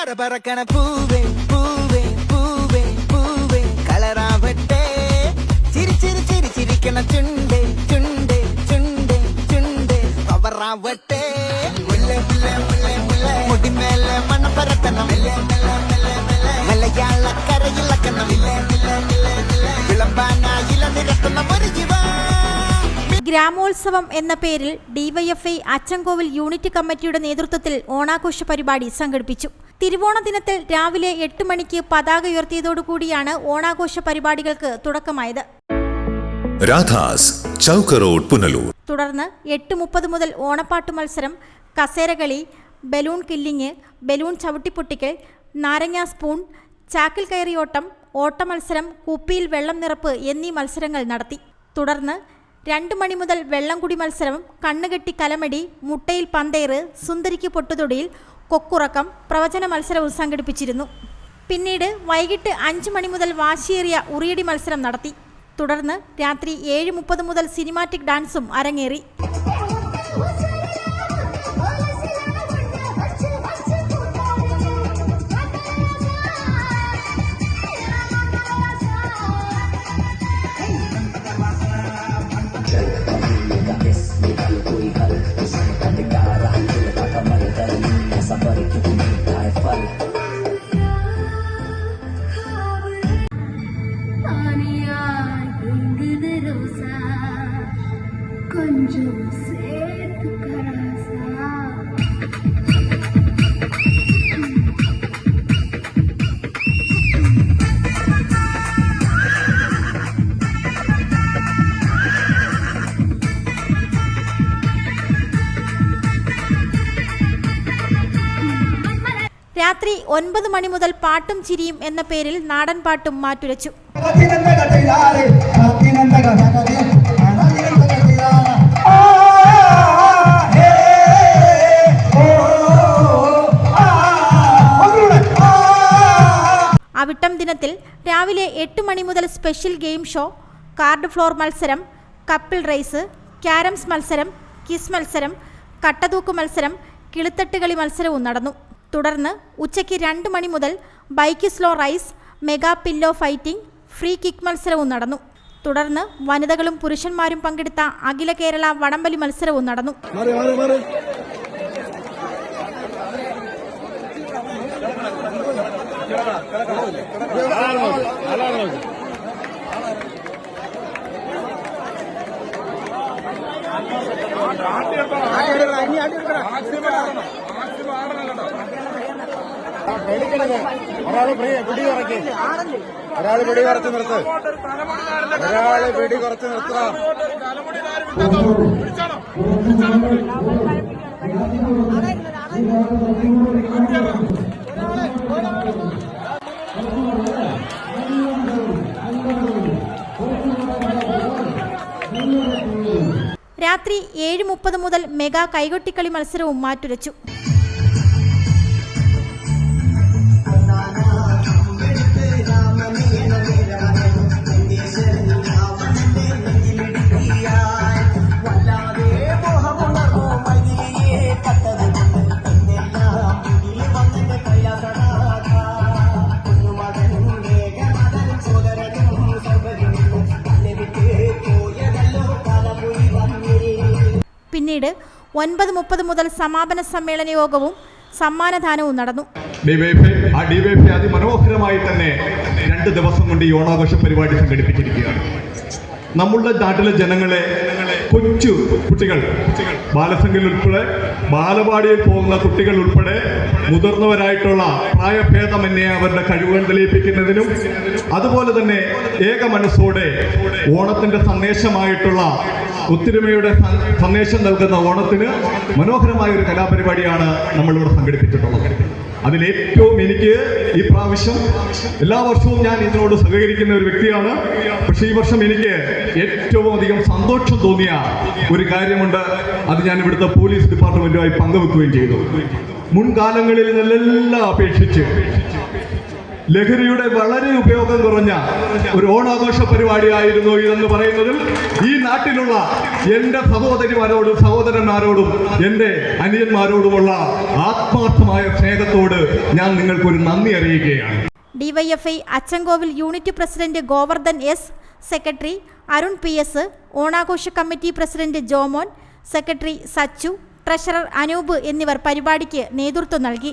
பரபரக்கன பூவே பூவே பூவே பூவே. கலராவட்டே சிரி சிரி சிரி சிரிக்கன சுண்டே சுண்டே சுண்டே சுண்டே. பவராவட்டே முல்ல முல்ல முல்ல முல்ல. முடி மேல மன பரத்தனம் மெல்ல மெல்ல மெல்ல மெல்ல. மெல்லையால கரையில் கண்ணம் இல்லை விளம்பானா இளநிறத்தனம் ஒரு ஜீவா ഗ്രാമോത്സവം എന്ന പേരിൽ ഡിവൈഎഫ്ഐ അച്ചൻകോവിൽ യൂണിറ്റ് കമ്മിറ്റിയുടെ നേതൃത്വത്തിൽ ഓണാഘോഷ പരിപാടി സംഘടിപ്പിച്ചു. തിരുവോണ ദിനത്തിൽ രാവിലെ എട്ട് മണിക്ക് പതാക ഉയർത്തിയതോടുകൂടിയാണ് ഓണാഘോഷ പരിപാടികൾക്ക് തുടക്കമായത്. രാധാസ് പുനലൂർ. തുടർന്ന് എട്ട് മുപ്പത് മുതൽ ഓണപ്പാട്ട് മത്സരം കസേരകളി ബലൂൺ കില്ലിങ് ബലൂൺ ചവിട്ടിപ്പൊട്ടിക്കൽ നാരങ്ങ സ്പൂൺ ചാക്കിൽ കയറിയോട്ടം ഓട്ടമത്സരം കുപ്പിയിൽ വെള്ളം നിറപ്പ് എന്നീ മത്സരങ്ങൾ നടത്തി. തുടർന്ന് രണ്ട് മണി മുതൽ വെള്ളംകുടി മത്സരം കണ്ണുകെട്ടി കലമടി മുട്ടയിൽ പന്തേറ് സുന്ദരിക്ക് പൊട്ടുതൊടിയിൽ കൊക്കുറക്കം പ്രവചന മത്സരവും സംഘടിപ്പിച്ചിരുന്നു. പിന്നീട് വൈകിട്ട് അഞ്ച് മണി മുതൽ വാശിയേറിയ ഉറിയടി മത്സരം നടത്തി. തുടർന്ന് രാത്രി ഏഴ് മുപ്പത് മുതൽ സിനിമാറ്റിക് ഡാൻസും അരങ്ങേറി. രാത്രി ഒൻപത് മണി മുതൽ പാട്ടും ചിരിയും എന്ന പേരിൽ നാടൻ പാട്ടും മാറ്റുരച്ചു. രാവിലെ എട്ട് മണി മുതൽ special game show card floor മത്സരം കപ്പിൾ റേസ് ക്യാരംസ് മത്സരം കിസ് മത്സരം കട്ടതൂക്ക് മത്സരം കിളിത്തട്ട് കളി മത്സരവും നടന്നു. തുടർന്ന് ഉച്ചയ്ക്ക് രണ്ട് മണി മുതൽ bike slow race mega pillow fighting free kick മത്സരവും നടന്നു. തുടർന്ന് വനിതകളും പുരുഷന്മാരും പങ്കെടുത്ത അഖില കേരള വടംവലി മത്സരവും നടന്നു. ഒരാൾ പിടി കുറയ്ക്ക് ഒരാൾ പിടി കുറച്ച് നിർത്ത് ഒരാൾ പിടി കുറച്ച് നിർത്തുക രാത്രി ഏഴ് മുപ്പത് മുതൽ മെഗാ കൈകൊട്ടിക്കളി മത്സരവും മാറ്റുരച്ചു. പിന്നീട് ഒൻപത് മുപ്പത് മുതൽ സമാപന സമ്മേളന യോഗവും സമ്മാനദാനവും നടന്നു. അതിമനോഹരമായി തന്നെ രണ്ട് ദിവസം കൊണ്ട് ഈ ഓണാഘോഷ പരിപാടി സംഘടിപ്പിച്ചിരിക്കുകയാണ്. നമ്മളുടെ നാട്ടിലെ ജനങ്ങളെ കൊച്ചു കുട്ടികൾ ബാലസംഘയിൽ ഉൾപ്പെടെ ബാലവാടിയിൽ പോകുന്ന കുട്ടികൾ ഉൾപ്പെടെ മുതിർന്നവരായിട്ടുള്ള പ്രായഭേദമന്യേ അവരുടെ കഴിവുകൾ തെളിയിപ്പിക്കുന്നതിനും അതുപോലെ തന്നെ ഏക മനസ്സോടെ ഓണത്തിന്റെ സന്ദേശമായിട്ടുള്ള ഒത്തൊരുമയുടെ സന്ദേശം നൽകുന്ന ഓണത്തിന് മനോഹരമായ ഒരു കലാപരിപാടിയാണ് നമ്മളിവിടെ സംഘടിപ്പിച്ചിട്ടുള്ളത്. അതിലേറ്റവും എനിക്ക് ഈ പ്രാവശ്യം എല്ലാ വർഷവും ഞാൻ ഇതിനോട് സഹകരിക്കുന്ന ഒരു വ്യക്തിയാണ്. പക്ഷെ ഈ വർഷം എനിക്ക് ഏറ്റവും അധികം സന്തോഷം തോന്നിയ ഒരു കാര്യമുണ്ട്. അത് ഞാൻ ഇവിടുത്തെ പോലീസ് ഡിപ്പാർട്ട്മെന്റുമായി പങ്കുവെക്കുകയും ചെയ്തു. മുൻകാലങ്ങളിൽ നിന്നെല്ലാം അപേക്ഷിച്ച് ലഹരിയുടെ വളരെ ഉപയോഗം കുറഞ്ഞ ഒരു ഓണാഘോഷ പരിപാടിയായിരുന്നു ഇതെന്ന് പറയുന്നതിൽ ഈ നാട്ടിലുള്ള എന്റെ സഹോദരിമാരോടും സഹോദരന്മാരോടും എന്റെ അനിയന്മാരോടുമുള്ള ആത്മാർത്ഥമായ സ്നേഹത്തോട് ഞാൻ നിങ്ങൾക്കൊരു നന്ദി അറിയിക്കുകയാണ്. DYFI Achankovil unit president Govardhan S secretary Arun P S ഓണാഘോഷ committee president Jomon secretary Sachu treasurer Anoop എന്നിവർ പരിപാടിക്ക് നേതൃത്വം നൽകി.